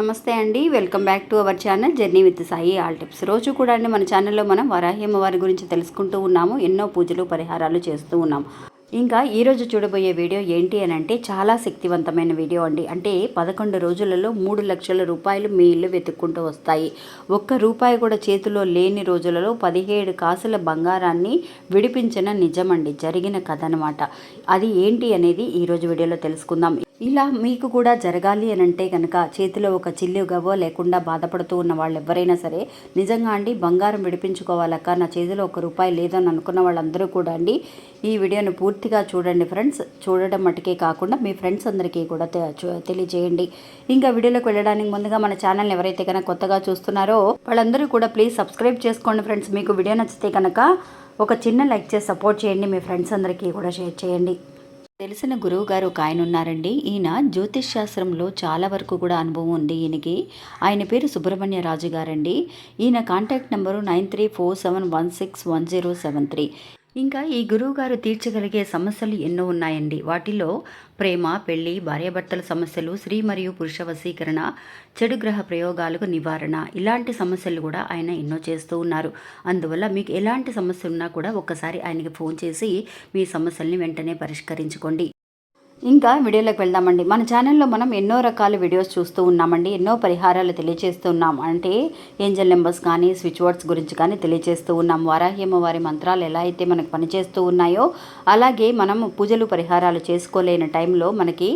నమస్తే అండి. Welcome back to our channel journey with Sai all tips. రోజు కూడా అండి మన ఛానల్లో మనం వరాహ్యమ్మ వారి గురించి తెలుసుకుంటూ ఉన్నాము ఎన్నో పూజలు పరిహారాలు చేస్తూ ఉన్నాం ఇంకా ఈరోజు చూడబోయే వీడియో ఏంటి అని అంటే చాలా శక్తివంతమైన వీడియో అండి. అంటే పదకొండు రోజులలో మూడు లక్షల రూపాయలు మీ ఇల్లు వెతుక్కుంటూ వస్తాయి. ఒక్క రూపాయి కూడా చేతిలో లేని రోజులలో పదిహేడు కాసుల బంగారాన్ని విడిపించిన నిజమండి. జరిగిన కథ అనమాట అది ఏంటి అనేది ఈరోజు వీడియోలో తెలుసుకుందాం. ఇలా మీకు కూడా జరగాలి అని అంటే కనుక చేతిలో ఒక చిల్లు గవ్వ లేకుండా బాధపడుతూ ఉన్న వాళ్ళు ఎవరైనా సరే నిజంగా అండి బంగారం విడిపించుకోవాలక్క నా చేతిలో ఒక రూపాయి లేదని అనుకున్న వాళ్ళందరూ కూడా అండి ఈ వీడియోను పూర్తిగా చూడండి ఫ్రెండ్స్. చూడడం మటుకే కాకుండా మీ ఫ్రెండ్స్ అందరికీ కూడా తెలియజేయండి. ఇంకా వీడియోలోకి వెళ్ళడానికి ముందుగా మన ఛానల్ ఎవరైతే కనుక కొత్తగా చూస్తున్నారో వాళ్ళందరూ కూడా ప్లీజ్ సబ్స్క్రైబ్ చేసుకోండి ఫ్రెండ్స్. మీకు వీడియో నచ్చితే కనుక ఒక చిన్న లైక్ చేసి సపోర్ట్ చేయండి. మీ ఫ్రెండ్స్ అందరికీ కూడా షేర్ చేయండి. తెలిసిన గురువు గారు ఒక ఆయన ఉన్నారండి ఈయన జ్యోతిష్ శాస్త్రంలో చాలా వరకు కూడా అనుభవం ఉంది ఈయనకి. ఆయన పేరు సుబ్రహ్మణ్య రాజు గారండి. ఈయన contact number nine three four seven one six one zero seven three. ఇంకా ఈ గురువు గారు తీర్చగలిగే సమస్యలు ఎన్నో ఉన్నాయండి. వాటిలో ప్రేమ పెళ్ళి భార్యాభర్తల సమస్యలు స్త్రీ మరియు పురుష వశీకరణ చెడు గ్రహ ప్రయోగాలకు నివారణ ఇలాంటి సమస్యలు కూడా ఆయన ఎన్నో చేస్తూ ఉన్నారు. అందువల్ల మీకు ఎలాంటి సమస్య ఉన్నా కూడా ఒక్కసారి ఆయనకి ఫోన్ చేసి మీ సమస్యల్ని వెంటనే పరిష్కరించుకోండి. ఇంకా వీడియోలోకి వెళ్దామండి. మన ఛానల్లో మనం ఎన్నో రకాల వీడియోస్ చూస్తూ ఉన్నామండి. ఎన్నో పరిహారాలు తెలియజేస్తున్నాం అంటే ఏంజల్ నెంబర్స్ కానీ స్విచ్ వర్డ్స్ గురించి కానీ తెలియజేస్తూ ఉన్నాం. వారాహి వారి మంత్రాలు ఎలా అయితే మనకు పనిచేస్తూ ఉన్నాయో అలాగే మనం పూజలు పరిహారాలు చేసుకోలేని టైంలో మనకి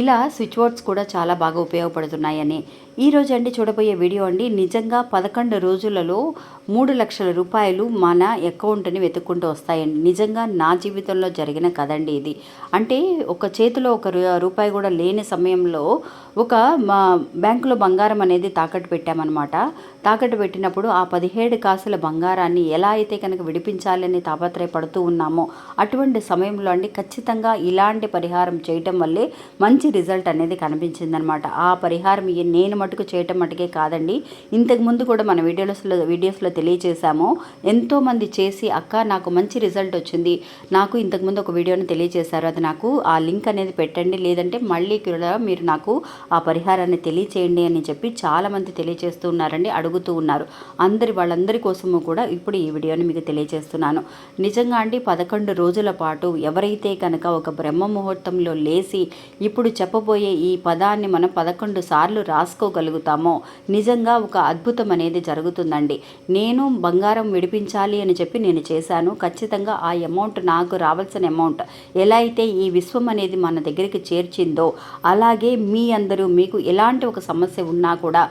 ఇలా స్విచ్ వర్డ్స్ కూడా చాలా బాగా ఉపయోగపడుతున్నాయని. ఈ అండి చూడబోయే వీడియో అండి నిజంగా పదకొండు రోజులలో మూడు లక్షల రూపాయలు మన అకౌంట్ని వెతుక్కుంటూ వస్తాయండి. నిజంగా నా జీవితంలో జరిగిన కదండి ఇది. అంటే ఒక చేతిలో ఒక రూ- రూపాయి కూడా లేని సమయంలో ఒక మా బ్యాంకులో బంగారం అనేది తాకట్టు పెట్టామన్నమాట. తాకట్టు పెట్టినప్పుడు ఆ పదిహేడు కాసుల బంగారాన్ని ఎలా అయితే కనుక విడిపించాలని తాపత్రయపడుతూ ఉన్నామో అటువంటి సమయంలో అండి ఖచ్చితంగా ఇలాంటి పరిహారం చేయటం వల్లే మంచి రిజల్ట్ అనేది కనిపించిందనమాట ఆ పరిహారం నేను మటుకు చేయటం మటుకే కాదండి. ఇంతకు ముందు కూడా మన వీడియోస్లో వీడియోస్లో తెలియజేశాము ఎంతోమంది చేసి అక్క నాకు మంచి రిజల్ట్ వచ్చింది. నాకు ఇంతకుముందు ఒక వీడియోని తెలియజేశారు అది నాకు ఆ లింక్ అనేది పెట్టండి. లేదంటే మళ్ళీ కూడా మీరు నాకు ఆ పరిహారాన్ని తెలియచేయండి అని చెప్పి చాలామంది తెలియజేస్తూ ఉన్నారండి అడుగుతూ ఉన్నారు. అందరి వాళ్ళందరి కోసము కూడా ఇప్పుడు ఈ వీడియోని మీకు తెలియజేస్తున్నాను నిజంగా అండి పదకొండు రోజుల పాటు ఎవరైతే కనుక ఒక బ్రహ్మ ముహూర్తంలో లేచి ఇప్పుడు చెప్పబోయే ఈ పదాన్ని మనం పదకొండు సార్లు రాసుకోగలం చేసుకోగలుగుతామో నిజంగా ఒక అద్భుతం అనేది జరుగుతుందండి. నేను బంగారం విడిపించాలి అని చెప్పి నేను చేశాను. ఖచ్చితంగా ఆ అమౌంట్ నాకు రావాల్సిన అమౌంట్ ఎలా అయితే ఈ విశ్వం అనేది మన దగ్గరికి చేర్చిందో అలాగే మీ అందరూ మీకు ఎలాంటి ఒక సమస్య ఉన్నా కూడా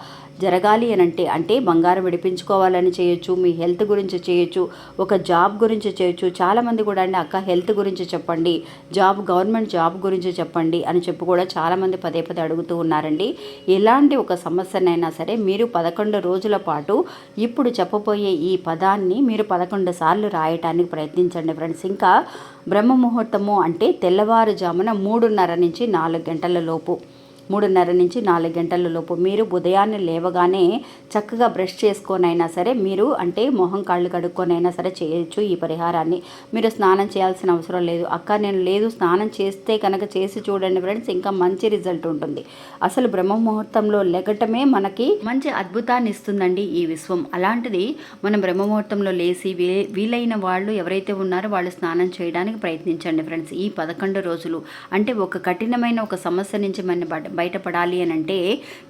జరగాలి అని అంటే అంటే బంగారం విడిపించుకోవాలని చేయొచ్చు మీ హెల్త్ గురించి చేయొచ్చు ఒక జాబ్ గురించి చేయొచ్చు. చాలామంది కూడా అండి అక్క హెల్త్ గురించి చెప్పండి జాబ్ గవర్నమెంట్ జాబ్ గురించి చెప్పండి అని చెప్పి కూడా చాలామంది పదే పదే అడుగుతూ ఉన్నారండి. ఎలాంటి ఒక సమస్యనైనా సరే మీరు పదకొండు రోజుల పాటు ఇప్పుడు చెప్పబోయే ఈ పదాన్ని మీరు పదకొండు సార్లు రాయటానికి ప్రయత్నించండి ఫ్రెండ్స్. ఇంకా బ్రహ్మ ముహూర్తము అంటే తెల్లవారుజామున మూడున్నర నుంచి నాలుగు గంటల లోపు. మూడున్నర నుంచి నాలుగు గంటల లోపు. మీరు ఉదయాన్నే లేవగానే చక్కగా బ్రష్ చేసుకొనైనా సరే మీరు అంటే మొహం కాళ్ళు కడుక్కొనైనా సరే చేయొచ్చు ఈ పరిహారాన్ని. మీరు స్నానం చేయాల్సిన అవసరం లేదు. అక్క నేను లేదు స్నానం చేస్తే కనుక చేసి చూడండి ఫ్రెండ్స్ ఇంకా మంచి రిజల్ట్ ఉంటుంది. అసలు బ్రహ్మ ముహూర్తంలో లెగటమే మనకి మంచి అద్భుతాన్ని ఇస్తుందండి ఈ విశ్వం. అలాంటిది మనం బ్రహ్మ ముహూర్తంలో లేచి వీ- వీలైన వాళ్ళు ఎవరైతే ఉన్నారో వాళ్ళు స్నానం చేయడానికి ప్రయత్నించండి ఫ్రెండ్స్ ఈ పదకొండు రోజులు. అంటే ఒక కఠినమైన ఒక సమస్య నుంచి మన బయటపడాలి అని అంటే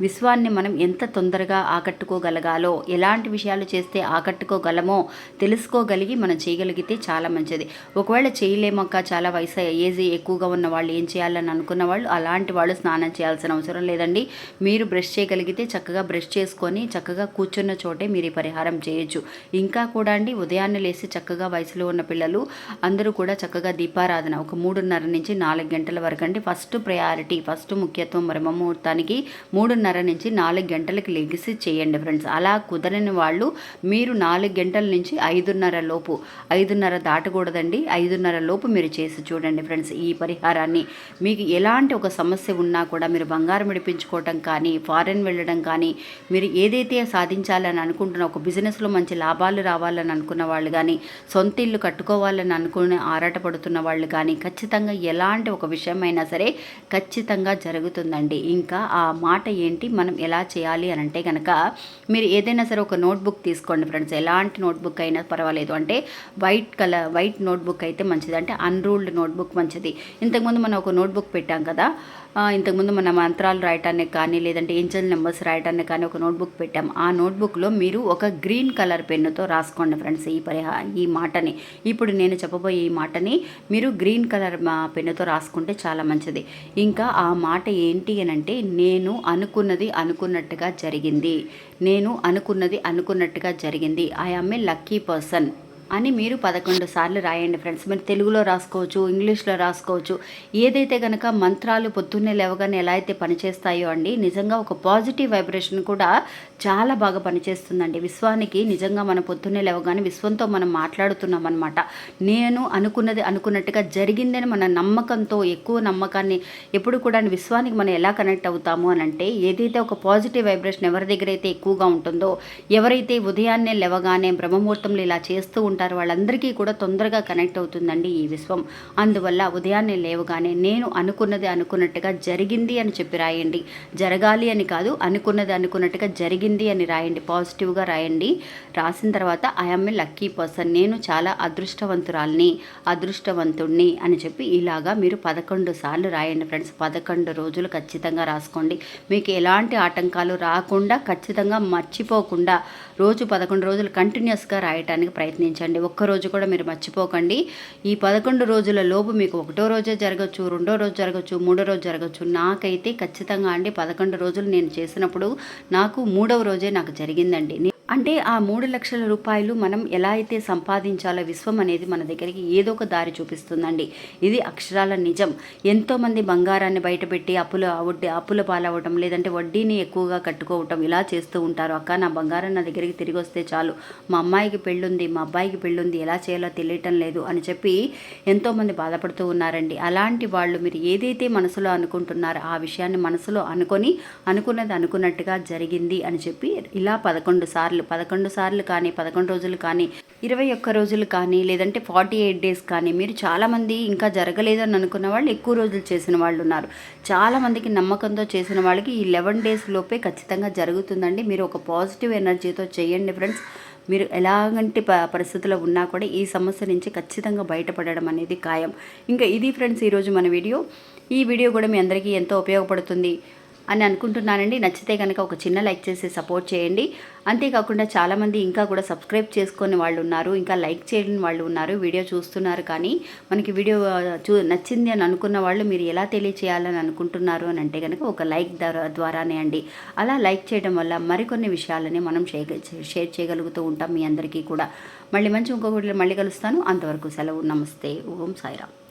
విశ్వాన్ని మనం ఎంత తొందరగా ఆకట్టుకోగలగాలో ఎలాంటి విషయాలు చేస్తే ఆకట్టుకోగలమో తెలుసుకోగలిగి మనం చేయగలిగితే చాలా మంచిది. ఒకవేళ చేయలేమక్క చాలా వయసు ఏజ్ ఎక్కువగా ఉన్న వాళ్ళు ఏం చేయాలని అనుకున్న వాళ్ళు అలాంటి వాళ్ళు స్నానం చేయాల్సిన అవసరం లేదండి. మీరు బ్రష్ చేయగలిగితే చక్కగా బ్రష్ చేసుకొని చక్కగా కూర్చున్న చోటే మీరు ఈ పరిహారం చేయొచ్చు. ఇంకా కూడా అండి ఉదయాన్నే లేసి చక్కగా వయసులో ఉన్న పిల్లలు అందరూ కూడా చక్కగా దీపారాధన ఒక మూడున్నర నుంచి నాలుగు గంటల వరకు అండి. ఫస్ట్ ప్రయారిటీ ఫస్ట్ ముఖ్యత్వం బ్రహ్మముహూర్తానికి మూడున్నర నుంచి నాలుగు గంటలకు లెగిసి చేయండి ఫ్రెండ్స్ అలా కుదరని వాళ్ళు మీరు నాలుగు గంటల నుంచి ఐదున్నర లోపు ఐదున్నర దాటకూడదండి. ఐదున్నర లోపు మీరు చేసి చూడండి ఫ్రెండ్స్ ఈ పరిహారాన్ని మీకు ఎలాంటి ఒక సమస్య ఉన్నా కూడా మీరు బంగారం విడిపించుకోవటం కానీ ఫారెన్ వెళ్ళడం కానీ మీరు ఏదైతే సాధించాలని అనుకుంటున్న ఒక బిజినెస్లో మంచి లాభాలు రావాలని అనుకున్న వాళ్ళు కానీ సొంత ఇల్లు కట్టుకోవాలని అనుకుని ఆరాటపడుతున్న వాళ్ళు కానీ ఖచ్చితంగా ఎలాంటి ఒక విషయమైనా సరే ఖచ్చితంగా జరుగుతుందండి. ఉంటుందండి ఇంకా ఆ మాట ఏంటి? మనం ఎలా చేయాలి అని అంటే కనుక మీరు ఏదైనా సరే ఒక నోట్బుక్ తీసుకోండి ఫ్రెండ్స్. ఎలాంటి నోట్బుక్ అయినా పర్వాలేదు. అంటే వైట్ కలర్ వైట్ నోట్బుక్ అయితే మంచిది. అంటే అన్రూల్డ్ నోట్బుక్ మంచిది. ఇంతకుముందు మనం ఒక నోట్బుక్ పెట్టాం కదా? ఇంతకుముందు మన మంత్రాలు రాయటానికి కానీ లేదంటే ఏంజల్ నెంబర్స్ రాయటానికి కానీ ఒక నోట్బుక్ పెట్టాం. ఆ నోట్బుక్లో మీరు ఒక గ్రీన్ కలర్ పెన్నుతో రాసుకోండి ఫ్రెండ్స్ ఈ పరిహా ఈ మాటని. ఇప్పుడు నేను చెప్పబోయే ఈ మాటని మీరు గ్రీన్ కలర్ పెన్నుతో రాసుకుంటే చాలా మంచిది. ఇంకా ఆ మాట ఏంటి అని అంటే నేను అనుకున్నది అనుకున్నట్టుగా జరిగింది. నేను అనుకున్నది అనుకున్నట్టుగా జరిగింది. I am a lucky person అని మీరు పదకొండు సార్లు రాయండి ఫ్రెండ్స్. మీరు తెలుగులో రాసుకోవచ్చు ఇంగ్లీష్లో రాసుకోవచ్చు. ఏదైతే కనుక మంత్రాలు పొద్దున్నే లేవగానే ఎలా అయితే పనిచేస్తాయో అండి నిజంగా ఒక పాజిటివ్ వైబ్రేషన్ కూడా చాలా బాగా పనిచేస్తుందండి. విశ్వానికి నిజంగా మన పొద్దున్నే లేవగానే విశ్వంతో మనం మాట్లాడుతున్నాం అనమాట నేను అనుకున్నది అనుకున్నట్టుగా జరిగిందని మన నమ్మకంతో ఎక్కువ నమ్మకాన్ని ఎప్పుడు కూడా విశ్వానికి మనం ఎలా కనెక్ట్ అవుతాము అని అంటే ఏదైతే ఒక పాజిటివ్ వైబ్రేషన్ ఎవరి దగ్గర అయితే ఎక్కువగా ఉంటుందో ఎవరైతే ఉదయాన్నే లేవగానే బ్రహ్మముహూర్తంలో ఇలా చేస్తూ ఉంటారు. వాళ్ళందరికీ కూడా తొందరగా కనెక్ట్ అవుతుందండి ఈ విశ్వం. అందువల్ల ఉదయాన్నే లేవగానే నేను అనుకున్నది అనుకున్నట్టుగా జరిగింది అని చెప్పి రాయండి. జరగాలి అని కాదు అనుకున్నది అనుకున్నట్టుగా జరిగింది అని రాయండి. పాజిటివ్గా రాయండి. రాసిన తర్వాత ఐఎమ్ ఏ లక్కీ పర్సన్ నేను చాలా అదృష్టవంతురాల్ని అదృష్టవంతుణ్ణి అని చెప్పి ఇలాగా మీరు పదకొండు సార్లు రాయండి ఫ్రెండ్స్. పదకొండు రోజులు ఖచ్చితంగా రాసుకోండి. మీకు ఎలాంటి ఆటంకాలు రాకుండా ఖచ్చితంగా మర్చిపోకుండా రోజు పదకొండు రోజులు కంటిన్యూస్గా రాయటానికి ప్రయత్నించండి. ఒక్కరోజు కూడా మీరు మర్చిపోకండి. ఈ పదకొండు రోజుల లోపు మీకు ఒకటో రోజే జరగచ్చు రెండో రోజు జరగచ్చు మూడో రోజు జరగచ్చు. నాకైతే ఖచ్చితంగా అండి పదకొండు రోజులు నేను చేసినప్పుడు నాకు మూడవ రోజే నాకు జరిగిందండి. అంటే ఆ మూడు లక్షల రూపాయలు మనం ఎలా అయితే సంపాదించాలో విశ్వం అనేది మన దగ్గరికి ఏదో ఒక దారి చూపిస్తుందండి. ఇది అక్షరాల నిజం. ఎంతోమంది బంగారాన్ని బయటపెట్టి అప్పుల వడ్డీ అప్పుల పాలవటం లేదంటే వడ్డీని ఎక్కువగా కట్టుకోవటం ఇలా చేస్తూ ఉంటారు. అక్క నా బంగారం నా దగ్గరికి తిరిగి వస్తే చాలు. మా అమ్మాయికి పెళ్ళుంది మా అబ్బాయికి పెళ్ళుంది ఎలా చేయాలో తెలియటం లేదు అని చెప్పి ఎంతోమంది బాధపడుతూ ఉన్నారండి. అలాంటి వాళ్ళు మీరు ఏదైతే మనసులో అనుకుంటున్నారో ఆ విషయాన్ని మనసులో అనుకొని అనుకున్నది అనుకున్నట్టుగా జరిగింది అని చెప్పి ఇలా పదకొండు సార్లు పదకొండు సార్లు కానీ పదకొండు రోజులు కానీ ఇరవై ఒక్క రోజులు కానీ లేదంటే ఫార్టీ ఎయిట్ డేస్ కానీ మీరు చాలామంది ఇంకా జరగలేదని అనుకున్న వాళ్ళు ఎక్కువ రోజులు చేసిన వాళ్ళు ఉన్నారు. చాలామందికి నమ్మకంతో చేసిన వాళ్ళకి ఈ లెవెన్ డేస్ లోపే ఖచ్చితంగా జరుగుతుందండి. మీరు ఒక పాజిటివ్ ఎనర్జీతో చేయండి ఫ్రెండ్స్. మీరు ఎలాగంటి ప పరిస్థితుల్లో ఉన్నా కూడా ఈ సమస్య నుంచి ఖచ్చితంగా బయటపడడం అనేది ఖాయం. ఇంకా ఇది ఫ్రెండ్స్ ఈరోజు మన వీడియో. ఈ వీడియో కూడా మీ అందరికీ ఎంతో ఉపయోగపడుతుంది. అని అనుకుంటున్నానండి. నచ్చితే కనుక ఒక చిన్న లైక్ చేసి సపోర్ట్ చేయండి. అంతేకాకుండా చాలామంది ఇంకా కూడా సబ్స్క్రైబ్ చేసుకొని వాళ్ళు ఉన్నారు. ఇంకా లైక్ చేయని వాళ్ళు ఉన్నారు. వీడియో చూస్తున్నారు కానీ మనకి వీడియో చూ నచ్చింది అని అనుకున్న వాళ్ళు మీరు ఎలా తెలియచేయాలని అనుకుంటున్నారు అని అంటే కనుక ఒక లైక్ ద్వారా ద్వారానే అండి. అలా లైక్ చేయడం వల్ల మరికొన్ని విషయాలని మనం షేర్ షేర్ చేయగలుగుతూ ఉంటాం మీ అందరికీ కూడా. మళ్ళీ మంచి ఇంకొకటి మళ్ళీ కలుస్తాను. అంతవరకు సెలవు. నమస్తే. ఓం సాయిరామ్.